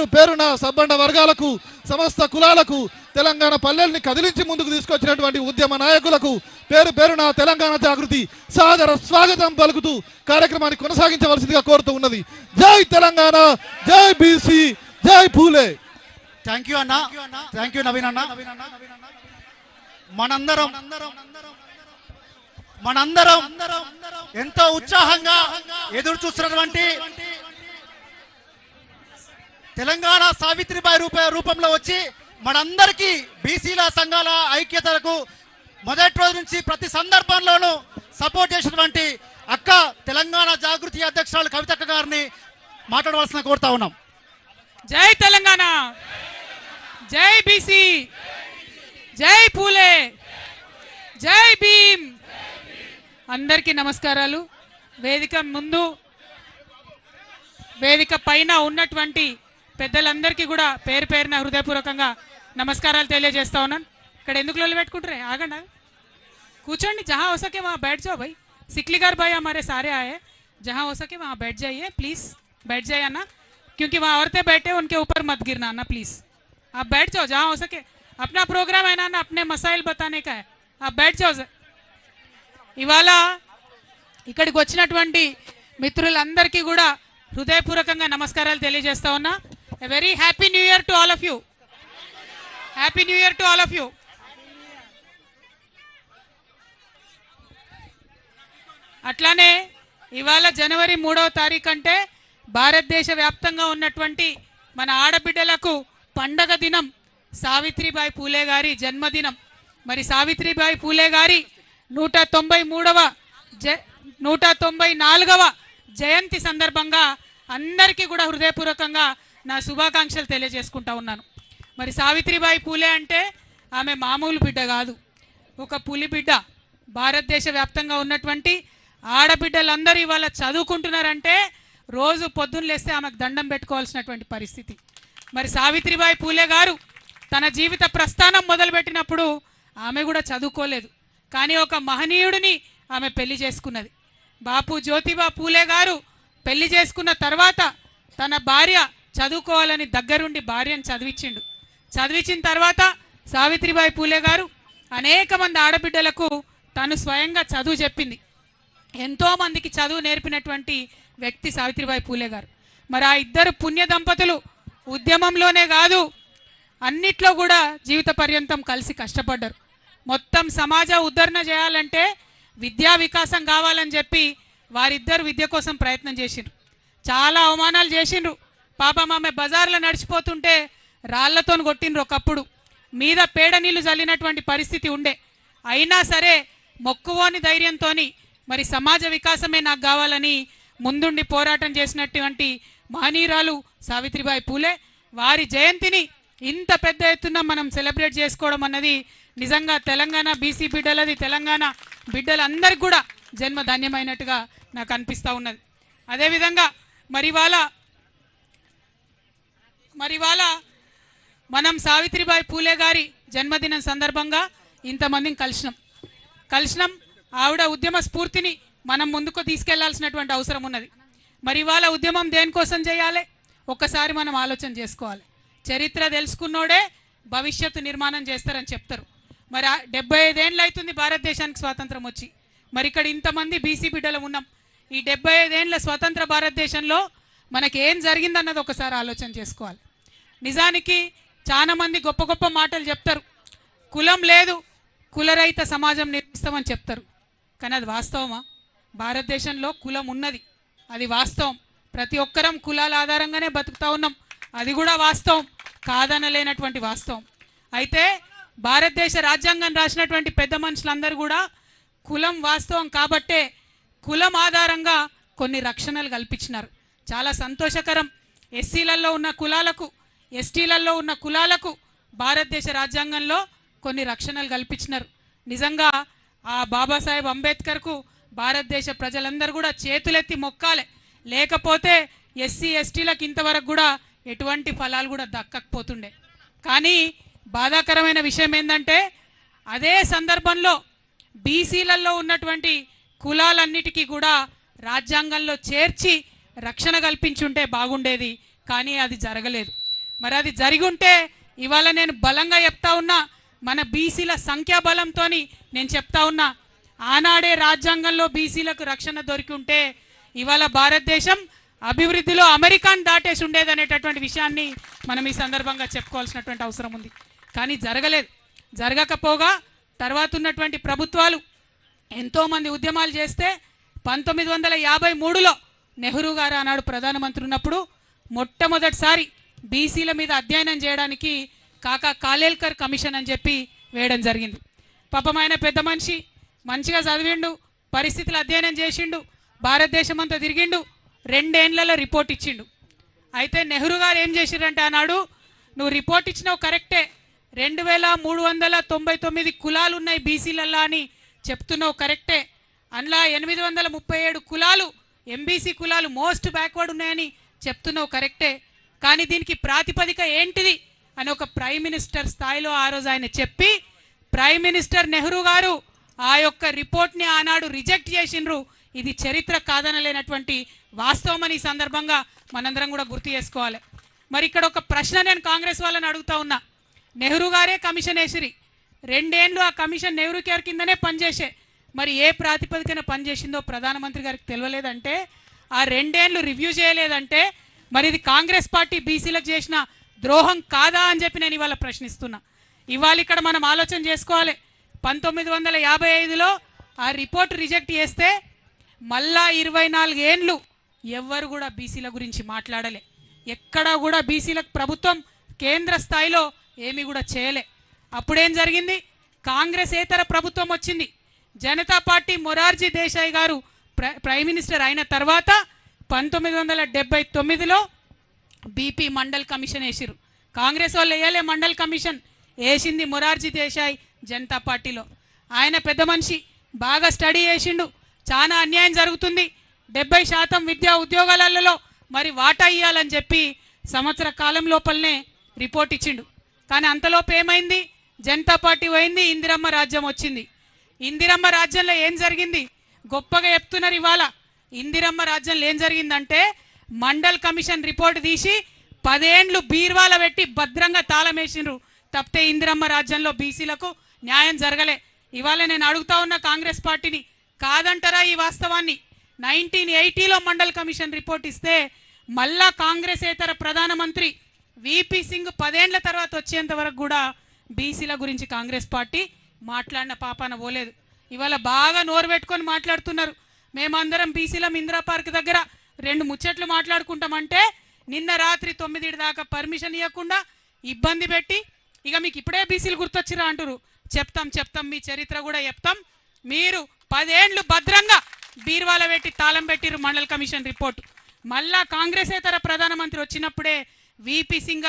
పేరు పేరున సబ్బండ వర్గాలకు సమస్త కులాలకు తెలంగాణ పల్లెల్ని కదిలించి ముందుకు తీసుకొచ్చినటువంటి ఉద్యమ నాయకులకు పేరు పేరున తెలంగాణ జాగృతి సాదర స్వాగతం పలుకుతూ కార్యక్రమాన్ని కొనసాగించవలసిందిగా కోరుతూ ఉన్నది. జై తెలంగాణ జై బీసీ జై పూలే. థ్యాంక్ యూ అన్న. థ్యాంక్ యూ నవీన్ అన్న. మనందరం మనందరం ఎంతో ఉత్సాహంగా ఎదురు చూస్తున్నటువంటి తెలంగాణ సావిత్రిబాయి రూప రూపంలో వచ్చి మనందరికీ బీసీల సంఘాల ఐక్యతలకు మొదటి రోజు నుంచి ప్రతి సందర్భంలోనూ సపోర్ట్ చేసినటువంటి అక్క తెలంగాణ జాగృతి అధ్యక్షురాలు కవితక్క గారిని మాట్లాడవలసిన కోరుతా ఉన్నాం. జై తెలంగాణ. జై బీసీ. జై పూలే. జై భీమ్. అందరికీ నమస్కారాలు. వేదిక ముందు వేదిక పైన ఉన్నటువంటి పెద్దలందరికీ కూడా పేరు పేరున హృదయపూర్వకంగా నమస్కారాలు తెలియజేస్తా ఉన్నాను ఇక్కడ ఎందుకు లొల్లి పెట్టుకుంటారే ఆగండి ఆగండి. కూర్చోండి जहाँ हो सके वहाँ बैठ जाओ भाई सिकलीगर भाई हमारे सारे आए हैं जहाँ हो सके वहाँ बैठ जाइए प्लीज बैठ जाइए ना क्योंकि वहाँ औरतें बैठे उनके ऊपर मत गिरना ना प्लीज आप बैठ जाओ जहाँ हो सके अपना प्रोग्राम है ना ना अपने मसाइल बताने का है आप बैठ जाओ सर ఇవాళ ఇక్కడికి వచ్చినటువంటి మిత్రులందరికీ కూడా హృదయపూర్వకంగా నమస్కారాలు తెలియజేస్తా ఉన్నా very happy new year to all of you happy new year to all of you అట్లానే ఇవాళ జనవరి మూడవ తారీఖు అంటే భారతదేశ వ్యాప్తంగా ఉన్నటువంటి మన ఆడబిడ్డలకు పండగ దినం సావిత్రిబాయి పూలే గారి జన్మదినం. మరి సావిత్రిబాయి పూలే గారి నూట తొంభై మూడవ జ నూట తొంభై నాలుగవ జయంతి సందర్భంగా అందరికీ కూడా హృదయపూర్వకంగా నా శుభాకాంక్షలు తెలియజేసుకుంటా ఉన్నాను. మరి సావిత్రిబాయి పూలే అంటే ఆమె మామూలు బిడ్డ కాదు. ఒక పులి బిడ్డ భారతదేశ వ్యాప్తంగా ఉన్నటువంటి ఆడబిడ్డలందరూ ఇవాళ చదువుకుంటున్నారంటే రోజు పొద్దున్న లేస్తే ఆమెకు దండం పెట్టుకోవాల్సినటువంటి పరిస్థితి. మరి సావిత్రిబాయి పూలే గారు తన జీవిత ప్రస్థానం మొదలుపెట్టినప్పుడు ఆమె కూడా చదువుకోలేదు. కానీ ఒక మహనీయుడిని ఆమె పెళ్ళి చేసుకున్నది. బాపు జ్యోతిబా పూలే గారు పెళ్ళి చేసుకున్న తర్వాత తన భార్య చదువుకోవాలని దగ్గరుండి భార్యను చదివించిండు. చదివించిన తర్వాత సావిత్రిబాయి పూలే గారు అనేక మంది ఆడబిడ్డలకు తను స్వయంగా చదువు చెప్పింది. ఎంతో మందికి చదువు నేర్పినటువంటి వ్యక్తి సావిత్రిబాయి పూలే గారు. మరి ఆ ఇద్దరు పుణ్య దంపతులు ఉద్యమంలోనే కాదు అన్నిట్లో కూడా జీవిత పర్యంతం కలిసి కష్టపడ్డారు. మొత్తం సమాజ ఉద్ధరణ చేయాలంటే విద్యా వికాసం కావాలని చెప్పి వారిద్దరు విద్య కోసం ప్రయత్నం చేసిండ్రు. చాలా అవమానాలు చేసిండ్రు. పాపం ఆమె బజార్లో నడిచిపోతుంటే రాళ్ళతో కొట్టిండ్రు ఒకప్పుడు. మీద పేడ నీళ్ళు చల్లినటువంటి పరిస్థితి ఉండే. అయినా సరే మొక్కువోని ధైర్యంతోని మరి సమాజ వికాసమే నాకు కావాలని ముందుండి పోరాటం చేసినటువంటి మహనీయురాలు సావిత్రిబాయి పూలే వారి జయంతిని ఇంత పెద్ద ఎత్తున మనం సెలబ్రేట్ చేసుకోవడం అన్నది నిజంగా తెలంగాణ బీసీ బిడ్డలది తెలంగాణ బిడ్డలందరికీ కూడా జన్మ ధాన్యమైనట్టుగా నాకు అనిపిస్తూ ఉన్నది. అదేవిధంగా మరి వాళ్ళ మరి ఇవాళ మనం సావిత్రిబాయి పూలే గారి జన్మదినం సందర్భంగా ఇంతమందిని కలిసినాం. కలిసినాం. ఆవిడ ఉద్యమ స్ఫూర్తిని మనం ముందుకు తీసుకెళ్ళాల్సినటువంటి అవసరం ఉన్నది. మరి ఇవాళ ఉద్యమం దేనికోసం చేయాలి? ఒక్కసారి మనం ఆలోచన చేసుకోవాలి. చరిత్ర తెలుసుకున్నోడే భవిష్యత్తు నిర్మాణం చేస్తారని చెప్తారు. మరి డెబ్బై ఐదేళ్ళు అవుతుంది భారతదేశానికి స్వాతంత్రం వచ్చి. మరి ఇక్కడ ఇంతమంది బీసీ బిడ్డలు ఉన్నాం. ఈ డెబ్బై ఐదేళ్ళ స్వతంత్ర భారతదేశంలో మనకి ఏం జరిగిందన్నది ఒకసారి ఆలోచన చేసుకోవాలి. నిజానికి చాలా మంది గొప్ప గొప్ప మాటలు చెప్తారు. కులం లేదు కులరహిత సమాజం నిర్మిస్తామని చెప్తారు. కానీ అది వాస్తవమా? భారతదేశంలో కులం ఉన్నది. అది వాస్తవం. ప్రతి ఒక్కరం కులాల ఆధారంగానే బతుకుతా ఉన్నాం. అది కూడా వాస్తవం. కాదనలేనటువంటి వాస్తవం. అయితే భారతదేశ రాజ్యాంగం రాసినటువంటి పెద్ద మనుషులందరూ కూడా కులం వాస్తవం కాబట్టే కులం ఆధారంగా కొన్ని రక్షణలు కల్పించినారు. చాలా సంతోషకరం. ఎస్సీలలో ఉన్న కులాలకు ఎస్టీలలో ఉన్న కులాలకు భారతదేశ రాజ్యాంగంలో కొన్ని రక్షణలు కల్పించినారు. నిజంగా ఆ బాబాసాహెబ్ అంబేద్కర్కు భారతదేశ ప్రజలందరూ కూడా చేతులెత్తి మొక్కాలి. లేకపోతే ఎస్సీ ఎస్టీలకు ఇంతవరకు కూడా ఎటువంటి ఫలాలు కూడా దక్కకపోతుండే. కానీ బాధాకరమైన విషయం ఏంటంటే అదే సందర్భంలో బీసీలలో ఉన్నటువంటి కులాలన్నిటికీ కూడా రాజ్యాంగంలో చేర్చి రక్షణ కల్పించుంటే బాగుండేది కానీ అది జరగలేదు. మరి అది జరిగి ఉంటే ఇవాళ నేను బలంగా చెప్తా ఉన్నా మన బీసీల సంఖ్యాబలంతో నేను చెప్తా ఉన్నా ఆనాడే రాజ్యాంగంలో బీసీలకు రక్షణ దొరికి ఉంటే ఇవాళ భారతదేశం అభివృద్ధిలో అమెరికాను దాటేసి ఉండేది అనేటటువంటి విషయాన్ని మనం ఈ సందర్భంగా చెప్పుకోవాల్సినటువంటి అవసరం ఉంది. కానీ జరగలేదు. జరగకపోగా తర్వాత ఉన్నటువంటి ప్రభుత్వాలు ఎంతోమంది ఉద్యమాలు చేస్తే పంతొమ్మిది వందల యాభై మూడులో నెహ్రూ గారు ఆనాడు ప్రధానమంత్రి ఉన్నప్పుడు మొట్టమొదటిసారి బీసీల మీద అధ్యయనం చేయడానికి కాకా కాలేల్కర్ కమిషన్ అని చెప్పి వేయడం జరిగింది. పాపం ఆయన పెద్ద మనిషి మంచిగా చదివిండు పరిస్థితులు అధ్యయనం చేసిండు భారతదేశం అంతా తిరిగిండు రెండేండ్లలో రిపోర్ట్ ఇచ్చిండు. అయితే నెహ్రూ గారు ఏం చేసిరంటే అన్నాడు నువ్వు రిపోర్ట్ ఇచ్చినావు కరెక్టే రెండు వేల మూడు వందల తొంభై తొమ్మిది కులాలు ఉన్నాయి బీసీలల్లా అని చెప్తున్నావు కరెక్టే అందులో ఎనిమిది వందల ముప్పై ఏడు కులాలు ఎంబీసీ కులాలు మోస్ట్ బ్యాక్వర్డ్ ఉన్నాయని చెప్తున్నావు కరెక్టే కానీ దీనికి ప్రాతిపదిక ఏంటిది అని ఒక ప్రైమ్ మినిస్టర్ స్థాయిలో ఆ రోజు ఆయన చెప్పి ప్రైమ్ మినిస్టర్ నెహ్రూ గారు ఆ యొక్క రిపోర్ట్ని ఆనాడు రిజెక్ట్ చేసిండ్రు. ఇది చరిత్ర కాదనలేనటువంటి వాస్తవం అని ఈ సందర్భంగా మనందరం కూడా గుర్తు చేసుకోవాలి. మరి ఇక్కడ ఒక ప్రశ్న నేను కాంగ్రెస్ వాళ్ళని అడుగుతా ఉన్నా. నెహ్రూ గారే కమిషన్ వేసిరి. రెండేండ్లు ఆ కమిషన్ నెహ్రూ కేర్ కిందనే పనిచేసే. మరి ఏ ప్రాతిపదికన పనిచేసిందో ప్రధానమంత్రి గారికి తెలియలేదంటే ఆ రెండేండ్లు రివ్యూ చేయలేదంటే మరి ఇది కాంగ్రెస్ పార్టీ బీసీలకు చేసిన ద్రోహం కాదా అని చెప్పి నేను ఇవాళ ప్రశ్నిస్తున్నా. ఇవాళ ఇక్కడ మనం ఆలోచన చేసుకోవాలి. పంతొమ్మిది వందల యాభై ఐదులో ఆ రిపోర్ట్ రిజెక్ట్ చేస్తే మళ్ళా ఇరవై నాలుగేండ్లు ఎవ్వరు కూడా బీసీల గురించి మాట్లాడలే. ఎక్కడా కూడా బీసీలకు ప్రభుత్వం కేంద్ర స్థాయిలో ఏమీ కూడా చేయలే. అప్పుడేం జరిగింది? కాంగ్రెస్ ఏతర ప్రభుత్వం వచ్చింది. జనతా పార్టీ మొరార్జీ దేశాయ్ గారు ప్రైమ్ మినిస్టర్ అయిన తర్వాత పంతొమ్మిది వందల డెబ్బై తొమ్మిదిలో బీపీ మండల్ కమిషన్ వేసిరు కాంగ్రెస్ వాళ్ళు వేయలే మండల్ కమిషన్. వేసింది మొరార్జీ దేశాయ్ జనతా పార్టీలో. ఆయన పెద్ద మనిషి బాగా స్టడీ చేసిండు. చాలా అన్యాయం జరుగుతుంది. డెబ్బై శాతం విద్యా ఉద్యోగాలలో మరి వాటా ఇవ్వాలని చెప్పి సంవత్సర కాలం లోపలనే రిపోర్ట్ ఇచ్చిండు. కానీ అంతలోపు ఏమైంది? జనతా పార్టీ పోయింది ఇందిరమ్మ రాజ్యం వచ్చింది. ఇందిరమ్మ రాజ్యంలో ఏం జరిగింది? గొప్పగా చెప్తున్నారు ఇవాళ. ఇందిరమ్మ రాజ్యంలో ఏం జరిగిందంటే మండల్ కమిషన్ రిపోర్ట్ తీసి పదేండ్లు బీర్వాల పెట్టి భద్రంగా తాళమేసిండ్రు తప్పితే ఇందిరమ్మ రాజ్యంలో బీసీలకు న్యాయం జరగలే. ఇవాళ నేను అడుగుతా ఉన్న కాంగ్రెస్ పార్టీని కాదంటారా ఈ వాస్తవాన్ని? నైన్టీన్ ఎయిటీలో మండల్ కమిషన్ రిపోర్ట్ ఇస్తే మళ్ళా కాంగ్రెసేతర ప్రధానమంత్రి విపి సింగ్ పదేండ్ల తర్వాత వచ్చేంత వరకు కూడా బీసీల గురించి కాంగ్రెస్ పార్టీ మాట్లాడిన పాపాన పోలేదు. ఇవాళ బాగా నోరు పెట్టుకొని మాట్లాడుతున్నారు. మేమందరం బీసీలం ఇందిరా పార్క్ దగ్గర రెండు ముచ్చట్లు మాట్లాడుకుంటామంటే నిన్న రాత్రి తొమ్మిది దాకా పర్మిషన్ ఇవ్వకుండా ఇబ్బంది పెట్టి ఇక మీకు ఇప్పుడే బీసీలు గుర్తొచ్చిరా అంటారు చెప్తాం చెప్తాం మీ చరిత్ర కూడా చెప్తాం. మీరు పదేండ్లు భద్రంగా బీర్వాల పెట్టి తాళం పెట్టిరు మండల్ కమిషన్ రిపోర్ట్. మళ్ళా కాంగ్రెసేతర ప్రధానమంత్రి వచ్చినప్పుడే విపి సింగ్